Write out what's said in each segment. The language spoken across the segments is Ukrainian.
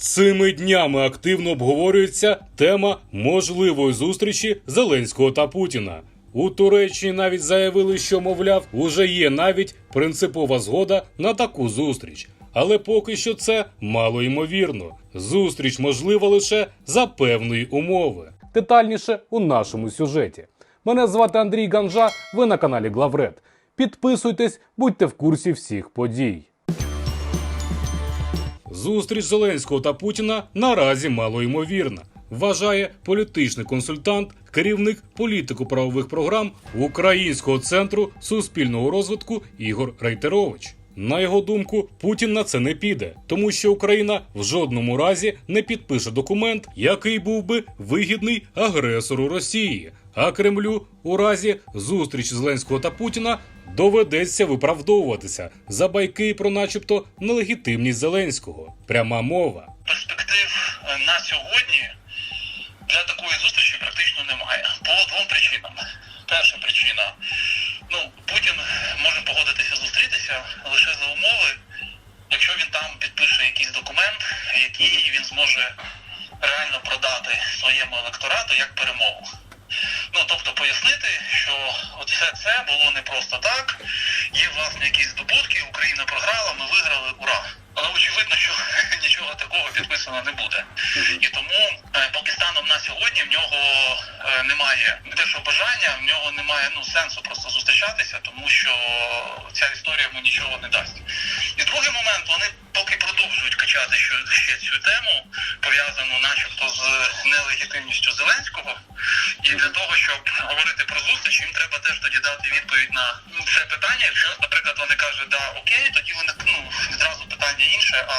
Цими днями активно обговорюється тема можливої зустрічі Зеленського та Путіна. У Туреччині навіть заявили, що, мовляв, уже є навіть принципова згода на таку зустріч. Але поки що це мало ймовірно. Зустріч можлива лише за певної умови. Детальніше у нашому сюжеті. Мене звати Андрій Ганжа. Ви на каналі Главред. Підписуйтесь, будьте в курсі всіх подій. Зустріч Зеленського та Путіна наразі малоймовірна, вважає політичний консультант, керівник політико-правових програм Українського центру суспільного розвитку Ігор Рейтерович. На його думку, Путін на це не піде, тому що Україна в жодному разі не підпише документ, який був би вигідний агресору Росії. А Кремлю у разі зустрічі Зеленського та Путіна доведеться виправдовуватися за байки про, начебто, нелегітимність Зеленського. Пряма мова. перспектив е, на сьогодні для такої зустрічі практично немає. По двом причинам. Перша причина: ну, Путін може погодитися зустрітися лише за умови, якщо він там підпише якийсь документ, який він зможе реально продати своєму електорату як перемогу. Ну, тобто пояснити, що от все це було не просто так. Є власне якісь здобутки, Україна програла, ми виграли, ура. Але очевидно, що нічого такого підписано не буде. І тому, е, поки станом на сьогодні, в нього е, немає не те, що бажання, в нього немає ну сенсу просто зустрічатися, тому що ця історія йому нічого не дасть. І другий момент, вони поки що- ще цю тему, пов'язану начебто з нелегітимністю Зеленського. І для того, щоб говорити про зустріч, їм треба теж тоді дати відповідь на це питання. Якщо, наприклад, вони кажуть, да, окей, тоді вони ну відразу питання інше. А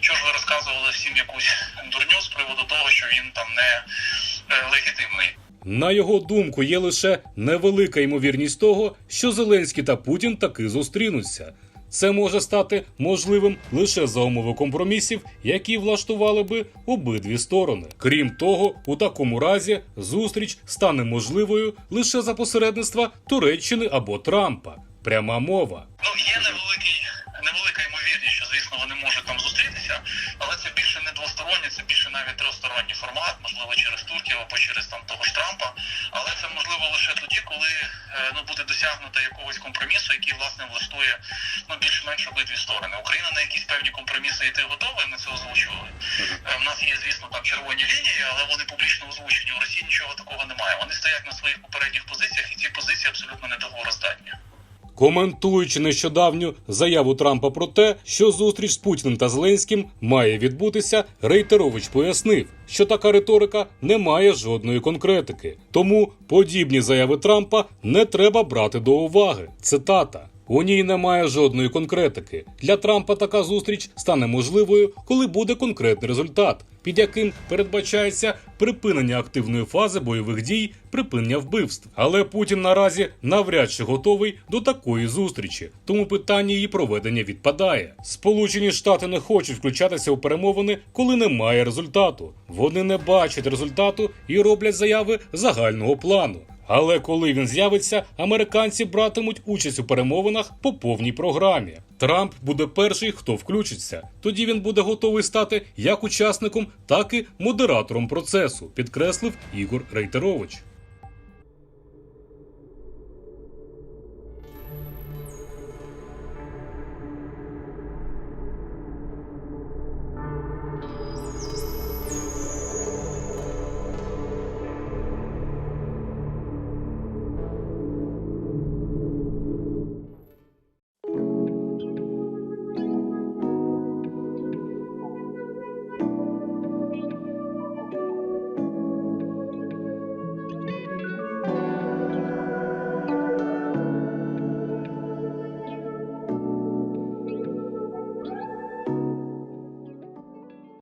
що ж ви розказували всім якусь дурню з приводу того, що він там не е, легітимний? На його думку, є лише невелика ймовірність того, що Зеленський та Путін таки зустрінуться. Це може стати можливим лише за умови компромісів, які влаштували би обидві сторони. Крім того, у такому разі зустріч стане можливою лише за посередництва Туреччини або Трампа. Пряма мова. Це більше навіть тристоронній формат, можливо, через Турцію або через там того ж Трампа. Але це можливо лише тоді, коли е, ну буде досягнуто якогось компромісу, який власне влаштує ну більш-менш обидві сторони. Україна на якісь певні компроміси йти готова, і ми це озвучували. Е, В нас є, звісно, там червоні лінії, але вони публічно озвучені. У Росії нічого такого немає. Вони стоять на своїх попередніх позиціях, і ці позиції абсолютно недоговороздатні. Коментуючи нещодавню заяву Трампа про те, що зустріч з Путіним та Зеленським має відбутися, Рейтерович пояснив, що така риторика не має жодної конкретики. Тому подібні заяви Трампа не треба брати до уваги. Цитата. У ній немає жодної конкретики. Для Трампа така зустріч стане можливою, коли буде конкретний результат, під яким передбачається припинення активної фази бойових дій, припинення вбивств. Але Путін наразі навряд чи готовий до такої зустрічі, тому питання її проведення відпадає. Сполучені Штати не хочуть включатися у перемовини, коли немає результату. Вони не бачать результату і роблять заяви загального плану. Але коли він з'явиться, американці братимуть участь у перемовинах по повній програмі. Трамп буде перший, хто включиться. Тоді він буде готовий стати як учасником, так і модератором процесу, підкреслив Ігор Рейтерович.